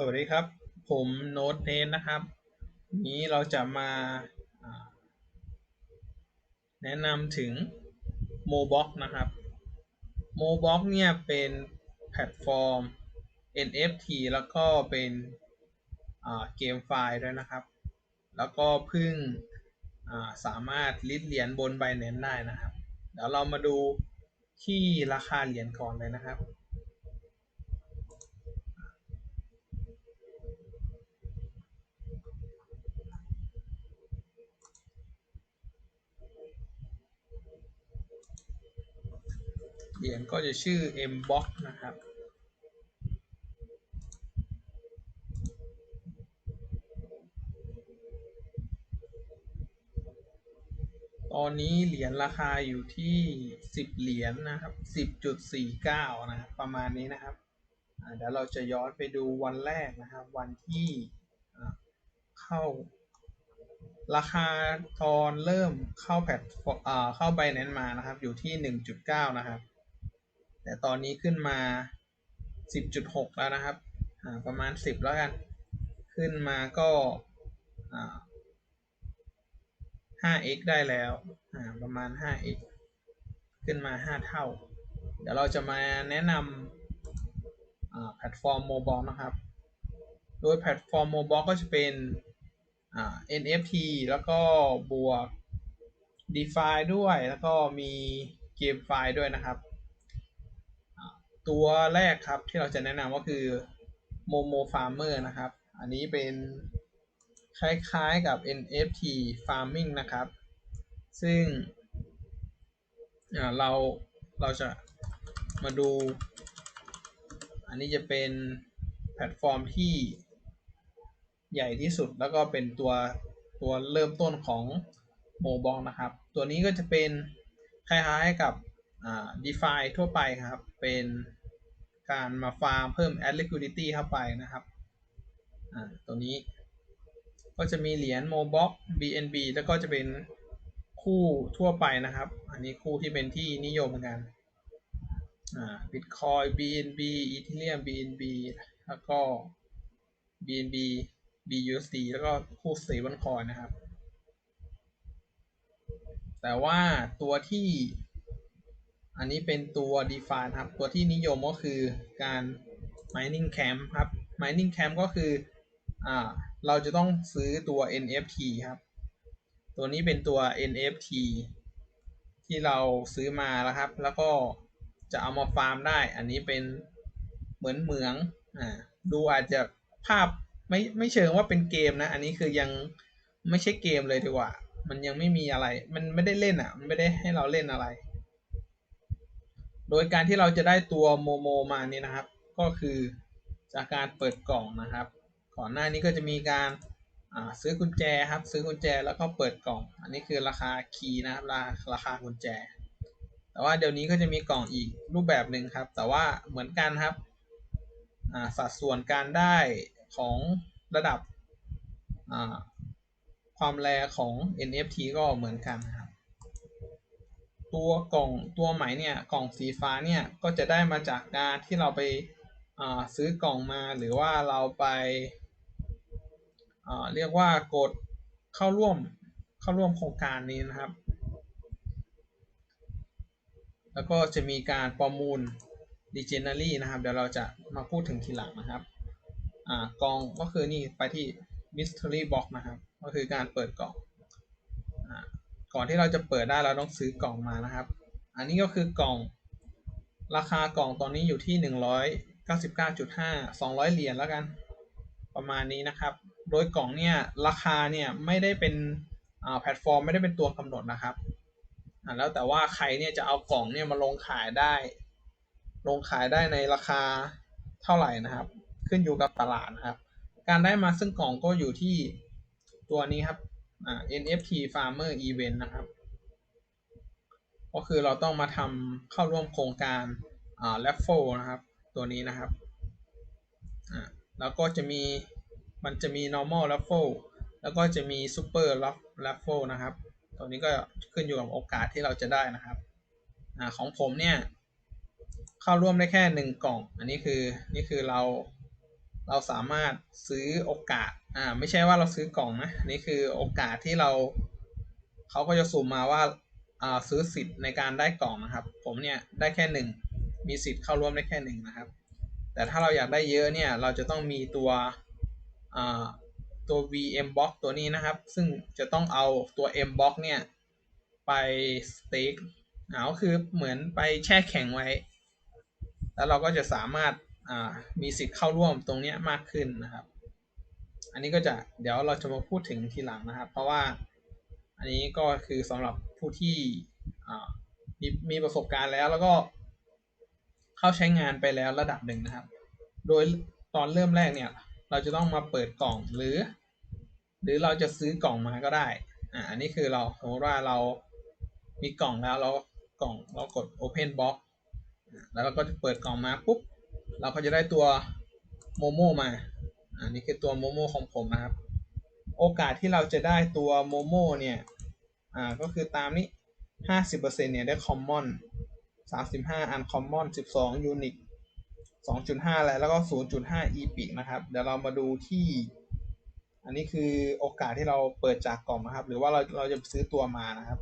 สวัสดีครับ ผมโน้ตเนนนะครับวันนี้เราจะมาแนะนำถึง Mobox นะครับ Mobox เนี่ยเป็นแพลตฟอร์ม NFT แล้วก็เป็นเกมไฟล์ด้วยนะครับ แล้วก็เพิ่งาสามารถลิดเหรียญบน Binance ได้นะครับ เดี๋ยวเรามาดูที่ราคาเหรียญก่อนเลยนะครับ เหรียญก็จะชื่อ Mbox นะครับตอนนี้เหรียญราคาอยู่ที่10เหรียญนะครับ10.49นะครับประมาณนี้นะครับเดี๋ยวเราจะย้อนไปดูวันแรกนะครับ วันที่เข้า ราคาตอนเริ่มเข้าแพลตฟอร์เข้าไบแนนมานะครับ อยู่ที่1.9นะครับ แต่ตอนนี้ขึ้นมา 10.6 แล้วนะครับอ่าประมาณ 10 แล้วกัน ขึ้นมาก็อ่า 5x ได้แล้วอ่าประมาณ 5x ขึ้นมา 5 เท่า เดี๋ยวเราจะมาแนะนำอ่าแพลตฟอร์มโมบอลนะครับ โดยแพลตฟอร์มโมบอลก็จะเป็นอ่า NFT แล้วก็บวก DeFi ด้วย แล้วก็มีเกมไฟด้วยนะครับ ตัวแรกครับที่เราจะแนะนำก็คือ Momo Farmer นะครับ อันนี้เป็นคล้ายๆกับ NFT Farming นะครับ ซึ่งเราเราจะมาดู อันนี้จะเป็นแพลตฟอร์มที่ใหญ่ที่สุดแล้วก็เป็นตัวตัวเริ่มต้นของโมบองนะครับ ตัวนี้ก็จะเป็นคล้ายๆกับอ่า DeFi ทั่วไปครับ เป็น การมาฟาร์มเพิ่ม add liquidity เข้าไปนะครับ อ่า ตัวนี้ ก็จะมีเหรียญ Mobox BNB แล้วก็จะเป็นคู่ทั่วไปนะครับ อันนี้คู่ที่เป็นที่นิยมเหมือนกัน อ่า Bitcoin BNB Ethereum BNB แล้วก็ BNB BUSD แล้วก็คู่ Stablecoin นะครับ แต่ว่าตัวที่ อันนี้เป็นตัว DeFi ครับ ตัวที่นิยมก็คือการ mining camp ครับ mining camp ก็คืออ่าเราจะต้องซื้อตัว NFT ครับ ตัวนี้เป็นตัว NFT ที่เราซื้อมาแล้วครับ แล้วก็จะเอามาฟาร์มได้ อันนี้เป็นเหมือนเหมืองอ่าดูอาจจะภาพไม่ไม่เชิงว่าเป็นเกมนะ อันนี้คือยังไม่ใช่เกมเลยดีกว่า มันยังไม่มีอะไร มันไม่ได้เล่นอะ มันไม่ได้ให้เราเล่นอะไร โดยการที่เราจะได้ตัวโมโมมาเนี่ยนะครับ ก็คือจากการเปิดกล่องนะครับ ก่อนหน้านี้ก็จะมีการซื้อกุญแจครับ ซื้อกุญแจแล้วก็เปิดกล่อง อันนี้คือราคาคีย์นะครับราราคากุญแจ แต่ว่าเดี๋ยวนี้ก็จะมีกล่องอีกรูปแบบหนึ่งครับ แต่ว่าเหมือนกันครับสัดส่วนการได้ของระดับความแรของ NFT ก็เหมือนกันครับ ตัวกล่องตัวใหม่เนี่ยกล่องสีฟ้าเนี่ยก็จะได้มาจากการที่เราไปซื้อกล่องมาหรือว่าเราไปเรียกว่ากดเข้าร่วมเข้าร่วมโครงการนี้นะครับ แล้วก็จะมีการประมูล d e g e n e r y นะครับ เดี๋ยวเราจะมาพูดถึงทีหลังนะครับอ่องก็คือนี่ไปที่ mystery box นะครับ ก็คือการเปิดกล่อง ก่อนที่เราจะเปิดได้เราต้องซื้อกล่องมานะครับ อันนี้ก็คือกล่อง ราคากล่องตอนนี้อยู่ที่ 199.5 200 เหรียญแล้วกัน ประมาณนี้นะครับ โดยกล่องเนี่ยราคาเนี่ยไม่ได้เป็นอ่าแพลตฟอร์มไม่ได้เป็นตัวกำหนดนะครับอ่าแล้วแต่ว่าใครเนี่ยจะเอากล่องเนี่ยมาลงขายได้ ลงขายได้ในราคาเท่าไหร่นะครับ ขึ้นอยู่กับตลาดนะครับ การได้มาซึ่งกล่องก็อยู่ที่ตัวนี้ครับ NFT Farmer Event นะครับ ก็คือเราต้องมาทำเข้าร่วมโครงการอ่า Raffle นะครับ ตัวนี้นะครับอ่าแล้วก็จะมีมันจะมี normal raffle แล้วก็จะมี super raffle นะครับ ตัวนี้ก็ขึ้นอยู่กับโอกาสที่เราจะได้นะครับอ่าของผมเนี่ย เข้าร่วมได้แค่หนึ่งกล่อง อันนี้คือนี่คือเรา เราสามารถซื้อโอกาส อ่า ไม่ใช่ว่าเราซื้อกล่องนะ นี่คือโอกาสที่เรา เขาก็จะสุ่มมาว่า อ่า ซื้อสิทธิ์ในการได้กล่องนะครับ ผมเนี่ยได้แค่หนึ่ง มีสิทธิ์เข้าร่วมได้แค่หนึ่งนะครับ แต่ถ้าเราอยากได้เยอะเนี่ย เราจะต้องมีตัว อ่า ตัว VM box ตัวนี้นะครับ ซึ่งจะต้องเอาตัว M box เนี่ย ไปสเต็กอ่าก็คือเหมือนไปแช่แข็งไว้ แล้วเราก็จะสามารถ มีสิทธิ์เข้าร่วมตรงนี้มากขึ้นนะครับ อันนี้ก็จะเดี๋ยวเราจะมาพูดถึงทีหลังนะครับ เพราะว่าอันนี้ก็คือสำหรับผู้ที่มีมีประสบการณ์แล้วแล้วก็เข้าใช้งานไปแล้วระดับหนึ่งนะครับ โดยตอนเริ่มแรกเนี่ย เราจะต้องมาเปิดกล่องหรือ หรือเราจะซื้อกล่องมาก็ได้ อ่าอันนี้คือเราสมมติว่าเรามีกล่องแล้วเรากล่องเรากด open box แล้วเราก็จะเปิดกล่องมาปุ๊บ เราก็จะได้ตัวโมโมมาอันนี้คือตัวโมโมของผมนะครับ โอกาสที่เราจะได้ตัวโมโมเนี่ยอ่าก็คือตามนี้50%เปอร์เซ็นเนี่ยได้ common 35 uncommon 12 unique 2.5แล้วแล้วก็0.5 epic นะครับ เดี๋ยวเรามาดูที่ อันนี้คือโอกาสที่เราเปิดจากกล่องนะครับ หรือว่าเราเราจะซื้อตัวมานะครับ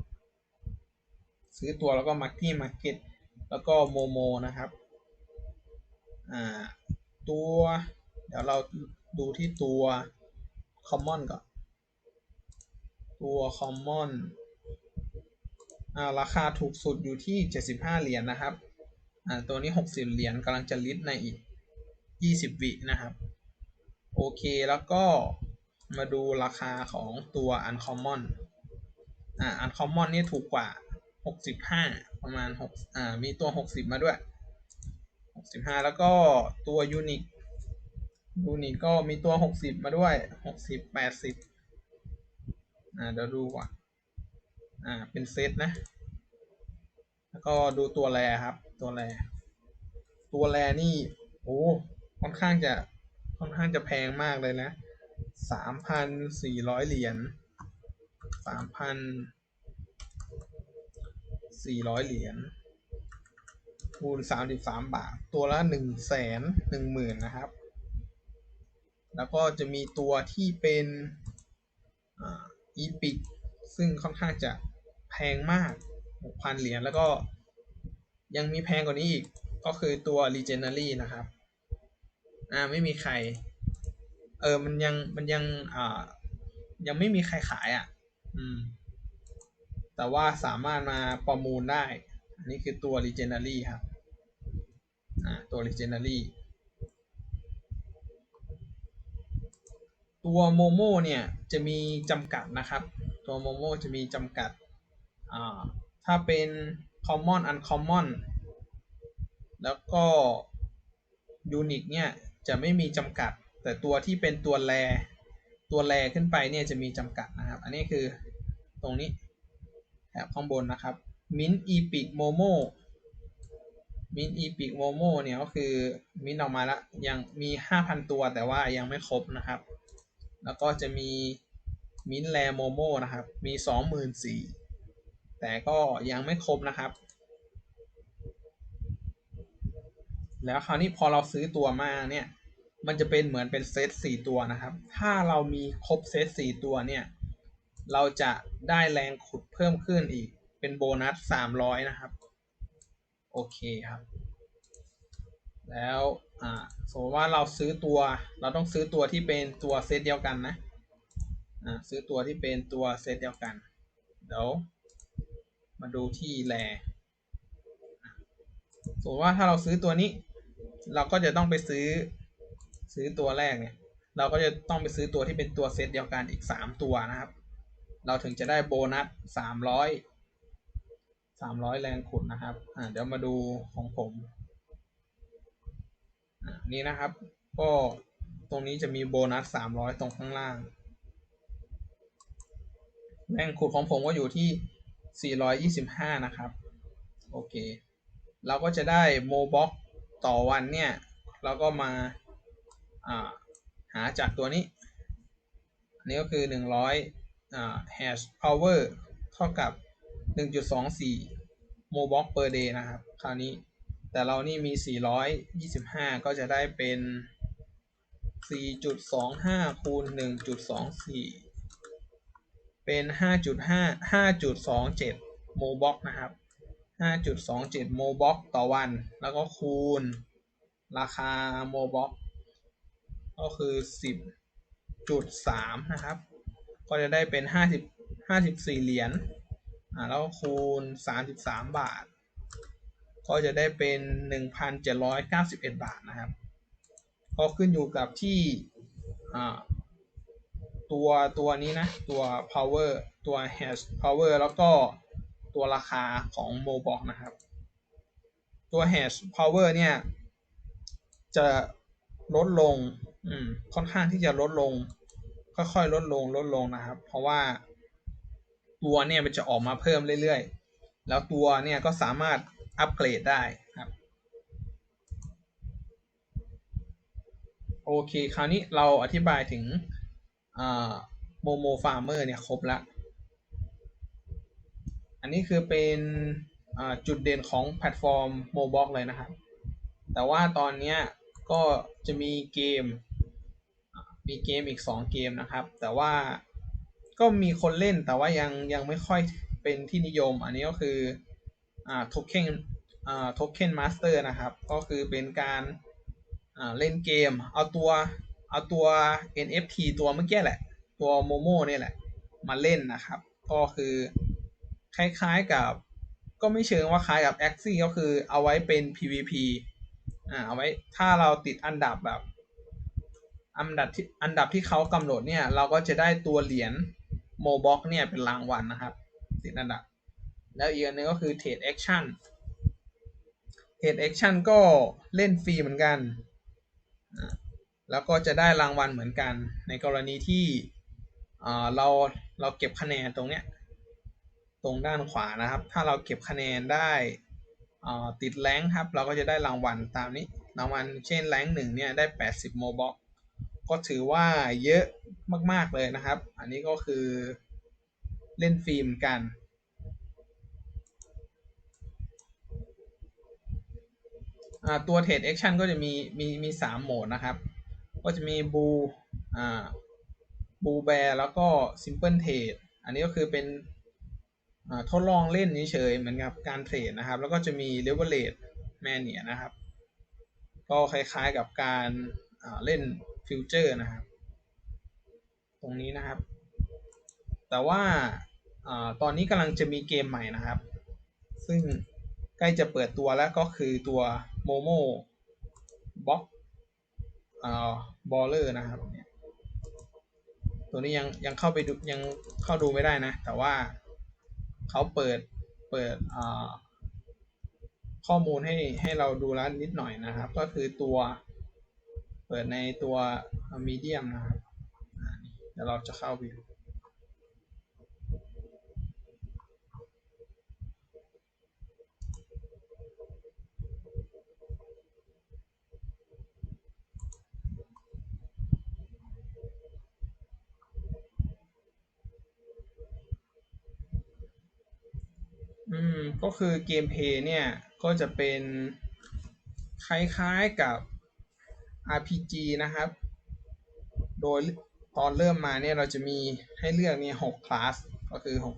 ซื้อตัวแล้วก็มาที่ market แล้วก็โมโมนะครับ ตัว เดี๋ยวเราดูที่ตัว common ก่อน ตัว common อ่าราคาถูกสุดอยู่ที่ 75 เหรียญนนะครับ ตัวนี้ 60 เหรียญกำลังจะลิสในอีก 20 วินะครับ โอเคแล้วก็มาดูราคาของตัว uncommon อ่า uncommon นี่ถูกกว่า 65 ประมาณ6อ่ามีตัว 60 มาด้วย 65แล้วก็ตัว unique unique ก็มีตัว60มาด้วย60 80อ่าเดี๋ยวดูก่อนอ่าเป็นเซตนะ แล้วก็ดูตัวแรครับ ตัวแรตัวแรนี่โอ้ค่อนข้างจะค่อนข้างจะแพงมากเลยนะสามพันสี่ร้อยเหรียญสามพันสี่ร้อยเหรียญ คูณสามสิบสามบาท ตัวละหนึ่งแสนหนึ่งหมื่นนะครับ แล้วก็จะมีตัวที่เป็นอีพิกซึ่งค่อนข้างจะแพงมากหกพันเหรียญแล้วก็ยังมีแพงกว่านี้อีก ก็คือตัว Legendary นะครับ อ่าไม่มีใคร เออมันยังมันยังอ่ายังไม่มีใครขายอะ อืม แต่ว่าสามารถมาประมูลได้ นนี้คือตัว Legendary ครับตัว Legendary ตัวโมโมเนี่ยจะมีจำกัดนะครับ ตัวโมโมจะมีจำกัด ถ้าเป็น common uncommon แล้วก็ unique เนี่ยจะไม่มีจำกัด แต่ตัวที่เป็นตัวแรตัวแรขึ้นไปเนี่ยจะมีจำกัดนะครับ อันนี้คือตรงนี้แถบข้างบนนะครับ mint epic momo mint epic momo เนี่ยก็คือ mint ออกมาแล้วยังมี5,000ตัวแต่ว่ายังไม่ครบนะครับ แล้วก็จะมี mint rare momo นะครับ มี24,000แต่ก็ยังไม่ครบนะครับ แล้วคราวนี้พอเราซื้อตัวมาเนี่ยมันจะเป็นเหมือนเป็นเซตสี่ตัวนะครับ ถ้าเรามีครบเซตสี่ตัวเนี่ย เราจะได้แรงขุดเพิ่มขึ้นอีก เป็นโบนัสสามร้อยนะครับ โอเคครับ แล้วอ่าสมมติว่าเราซื้อตัว เราต้องซื้อตัวที่เป็นตัวเซตเดียวกันนะอ่าซื้อตัวที่เป็นตัวเซตเดียวกัน เดี๋ยวมาดูที่แรสมมติว่าถ้าเราซื้อตัวนี้ เราก็จะต้องไปซื้อซื้อตัวแรกเนี่ย เราก็จะต้องไปซื้อตัวที่เป็นตัวเซตเดียวกันอีกสามตัวนะครับ เราถึงจะได้โบนัสสามร้อย สามร้อยแรงขุดนะครับ อ่า เดี๋ยวมาดูของผมอ่านี่นะครับ ก็ตรงนี้จะมีโบนัสสามร้อยตรงข้างล่าง แรงขุดของผมก็อยู่ที่สี่ร้อยยี่สิบห้านะครับ โอเค เราก็จะได้โมบ็อกต่อวันเนี่ย เราก็มาาหาจากตัวนี้ อันนี้ก็คือ100อ่า hash power เท่ากับ 1.24โมบ็อก per day นะครับ คราวนี้แต่เรานี่มี425ก็จะได้เป็นสี่จุดสองห้าคูณหนึ่งจุดสองสี่เป็นห้าจุดห้าห้าจุดสองเจ็ดโมบ็อกนะครับห้าจุดสองเจ็ดโมบ็อกต่อวัน แล้วก็คูณราคาโมบ็อกก็คือสิบจุดสามนะครับ ก็จะได้เป็นห้าสิบห้าสิบสี่เหรียญ อ่าแล้วคูณสามสิบสามบาท ก็จะได้เป็นหนึ่งพันเจ็ดร้อยเก้าสิบเอ็ดบาทนะครับก็ขึ้นอยู่กับที่อ่าตัวตัวนี้นะ ตัว power ตัว hash power แล้วก็ตัวราคาของโมบอกนะครับ ตัว hash power เนี่ย จะลดลง อืม ค่อนข้างที่จะลดลง ค่อยๆ ลดลง ลดลงนะครับ เพราะว่า ตัวเนี่ยมันจะออกมาเพิ่มเรื่อยๆ แล้วตัวเนี่ยก็สามารถอัปเกรดได้ครับ โอเค คราวนี้เราอธิบายถึงโมโมฟาร์เมอร์เนี่ยครบล้วอันนี้คือเป็นจุดเด่นของแพลตฟอร์มโมบ็อกเลยนะครับ แต่ว่าตอนนี้ก็จะมีเกมมีเกมอีก 2 เกมนะครับ แต่ว่า ก็มีคนเล่นแต่ว่ายังยังไม่ค่อยเป็นที่นิยม อันนี้ก็คือโทเค็นโทเค็นมาสเตอร์นะครับ ก็คือเป็นการเล่นเกม เอาตัวเอาตัว NFT ตัวเมื่อกี้แหละ ตัวโมโมเนี่ยแหละ มาเล่นนะครับ ก็คือคล้ายๆกับ ก็ไม่เชิงว่าคล้ายกับ a x i ก็คือเอาไว้เป็น PVP อ่าเอาไว้ถ้าเราติดอันดับแบบอันดับที่อันดับที่เขากำหนดเนี่ย เราก็จะได้ตัวเหรียญ โมบ็อกเนี่ยเป็นรางวัลนนะครับติดอันดับ แล้วอีกอันนึงก็คือเทรดแอคชั่นเทรดแอคชั่นก็เล่นฟรีเหมือนกัน แล้วก็จะได้รางวัลเหมือนกัน ในกรณีที่เราเราเก็บคะแนนตรงเนี้ยตรงด้านขวานะครับ ถ้าเราเก็บคะแนนได้ติดแรงครับ เราก็จะได้รางวัลตามนี้ รางวัลเช่นแรงหนึ่งเนี่ยได้ 80 โมบ็อก ก็ถือว่าเยอะมาก ๆ เลยนะครับ อันนี้ก็คือเล่นฟิล์มกัน ตัวเทรดแอคชั่นก็จะมีมีมีสามโหมดนะครับ ก็จะมีบูอ่าบูแบร์แล้วก็ซิมเพิลเทรดอันนี้ก็คือเป็นทดลองเล่นเฉยเหมือนกับการเทรดนะครับ แล้วก็จะมีเลเวลเลดแมเนียนะครับ ก็คล้ายๆกับการเล่น ฟิวเจอร์นะครับ ตรงนี้นะครับ แต่ว่าตอนนี้กำลังจะมีเกมใหม่นะครับ ซึ่งใกล้จะเปิดตัวแล้วก็คือตัวโมโมบ็อกบอลเลอร์นะครับ ตัวนี้ยังยังเข้าไปดูยังเข้าดูไม่ได้นะ แต่ว่าเขาเปิดเปิดข้อมูลให้ให้เราดูแล้วนิดหน่อยนะครับ ก็คือตัว เปิดในตัวมีเดียมนะครับเดี๋ยวเราจะเข้าไปดูอืม ก็คือเกมเพย์เนี่ย ก็จะเป็นคล้ายๆกับ RPG นะครับ โดยตอนเริ่มมาเนี่ยเราจะมีให้เลือกเนี่ยหกคลาส ก็คือหก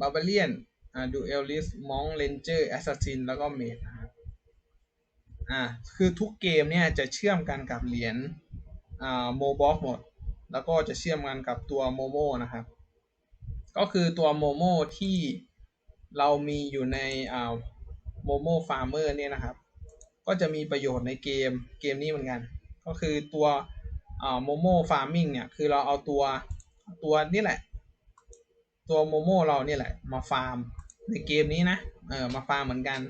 Barbarian อ่า Duelist Monk Ranger Assassin แล้วก็ Mage นะครับอ่าคือทุกเกมเนี่ยจะเชื่อมกันกับเหรียญอ่าโมบ็อกหมด แล้วก็จะเชื่อมกันกับตัวโมโมนะครับ ก็คือตัวโมโมที่เรามีอยู่ในอ่าโมโมฟาร์เมอร์เนี่ยนะครับ ก็จะมีประโยชน์ในเกมเกมนี้เหมือนกัน ก็คือตัวโมโมฟาร์มิงเนี่ยคือเราเอาตัวตัวนี่แหละ ตัวโมโมเราเนี่ยแหละมาฟาร์มในเกมนี้นะเออมาฟาร์มเหมือนกัน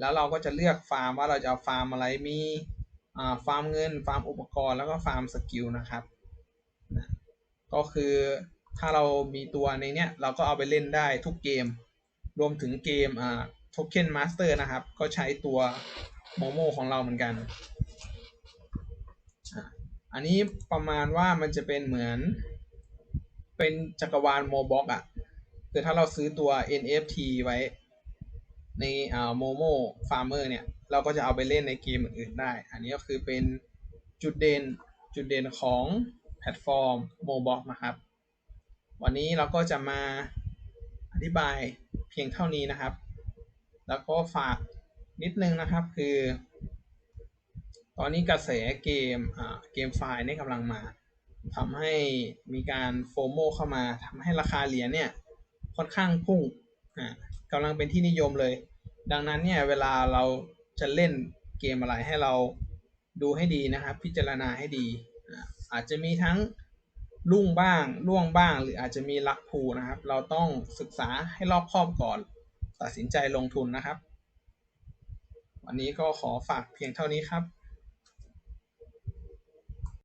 แล้วเราก็จะเลือกฟาร์มว่าเราจะเอาฟาร์มอะไรมีฟาร์มเงินฟาร์มอุปกรณ์แล้วก็ฟาร์มสกิลนะครับนะก็คือถ้าเรามีตัวในเนี้ยเราก็เอาไปเล่นได้ทุกเกม รวมถึงเกมอ่าโทเค็นมาสเตอร์นะครับ ก็ใช้ตัว โมโมของเราเหมือนกัน อันนี้ประมาณว่ามันจะเป็นเหมือน เป็นจักรวาลโมบ็อกอะคือถ้าเราซื้อตัว NFT ไว้ในอ่าโมโมฟาร์เมอร์เนี่ย เราก็จะเอาไปเล่นในเกมอื่นได้ อันนี้ก็คือเป็นจุดเด่นจุดเด่นของแพลตฟอร์มโมบ็อกนะครับ วันนี้เราก็จะมาอธิบายเพียงเท่านี้นะครับ แล้วก็ฝาก นิดนึงนะครับคือ ตอนนี้กระแสเกมเกมไฟล์นี่กำลังมาทำให้มีการโฟโมเข้ามาทำให้ราคาเหรียญเนี่ยค่อนข้างพุ่งกำลังเป็นที่นิยมเลย ดังนั้นเนี่ยเวลาเราจะเล่นเกมอะไรให้เราดูให้ดีนะครับ พิจารณาให้ดีอาจจะมีทั้งรุ่งบ้างร่วงบ้าง หรืออาจจะมีลักพูนะครับ เราต้องศึกษาให้รอบคอบก่อน ตัดสินใจลงทุนนะครับ วันนี้ก็ขอฝากเพียงเท่านี้ครับ